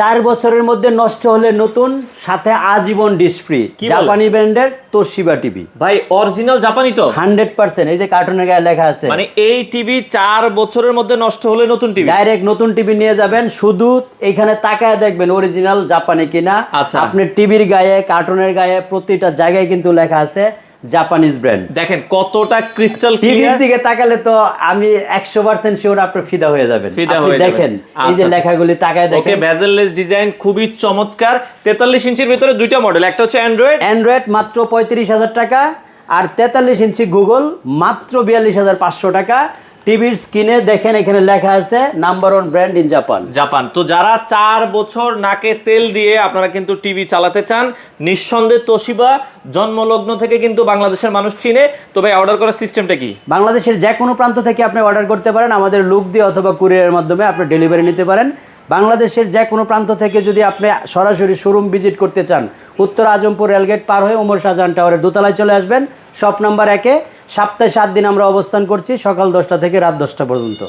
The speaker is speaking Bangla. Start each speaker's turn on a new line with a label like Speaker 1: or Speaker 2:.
Speaker 1: চার বছরের মধ্যে নষ্ট হলে নতুন সাথে আজীবন ডিসপ্লে জাপানি ব্র্যান্ডের তোশিবা টিভি।
Speaker 2: ভাই অরিজিনাল জাপানি তো?
Speaker 1: হান্ড্রেড পার্সেন্ট এই যে কার্টুনের গায়ে লেখা আছে।
Speaker 2: মানে এই টিভি চার বছরের মধ্যে নষ্ট হলে নতুন টিভি?
Speaker 1: ডাইরেক্ট নতুন টিভি নিয়ে যাবেন শুধু এখানে তাকায় দেখবেন অরিজিনাল জাপানি কিনা।
Speaker 2: আচ্ছা।
Speaker 1: আপনি টিভির গায়ে কার্টুনের গায়ে প্রতিটা জায়গায় কিন্তু লেখা আছে। জাপানিজ ব্র্যান্ড
Speaker 2: দেখেন কতটা ক্রিস্টাল
Speaker 1: টিভির দিকে তাকালে তো আমি একশো পার্সেন্ট শিওর আপনার ফিদা হয়ে যাবেন।
Speaker 2: ফিদা হয়ে
Speaker 1: দেখেন এই
Speaker 2: আচ্ছা,
Speaker 1: যে
Speaker 2: আচ্ছা।
Speaker 1: লেখাগুলি তাকায়
Speaker 2: ওকে
Speaker 1: দেখেন।
Speaker 2: ভেজেললেস ডিজাইন খুবই চমৎকার। তেতাল্লিশ ইঞ্চির ভিতরে দুইটা মডেল একটা হচ্ছে অ্যান্ড্রয়েড
Speaker 1: অ্যান্ড্রয়েড মাত্র পঁয়ত্রিশ হাজার টাকা আর তেতাল্লিশ ইঞ্চি গুগল মাত্র বিয়াল্লিশ হাজার পাঁচশো টাকা। টিভির স্ক্রিনে দেখেন এখানে লেখা আছে number one brand in Japan
Speaker 2: Japan. তো যারা চার বছর নাকে তেল দিয়ে আপনারা কিন্তু টিভি চালাতে চান নিঃসন্দেহে তোশিবা জন্মলগ্ন থেকে কিন্তু বাংলাদেশের মানুষ চিনে। তো ভাই অর্ডার করার সিস্টেমটা কি?
Speaker 1: বাংলাদেশের যে কোনো প্রান্ত থেকে আপনি অর্ডার করতে পারেন আমাদের লুক দিয়ে অথবা কুরিয়ারের মাধ্যমে আপনি ডেলিভারি নিতে পারেন। বাংলাদেশের যে কোনো প্রান্ত থেকে যদি আপনি সরাসরি শোরুম ভিজিট করতে চান উত্তর আজমপুর রেলগেট পার হয়ে ওমর শাহজাহান টাওয়ারের দোতলায় চলে আসবেন। শপ নাম্বার একে সপ্তাহে সাত দিন আমরা অবস্থান করছি সকাল দশটা থেকে রাত দশটা পর্যন্ত।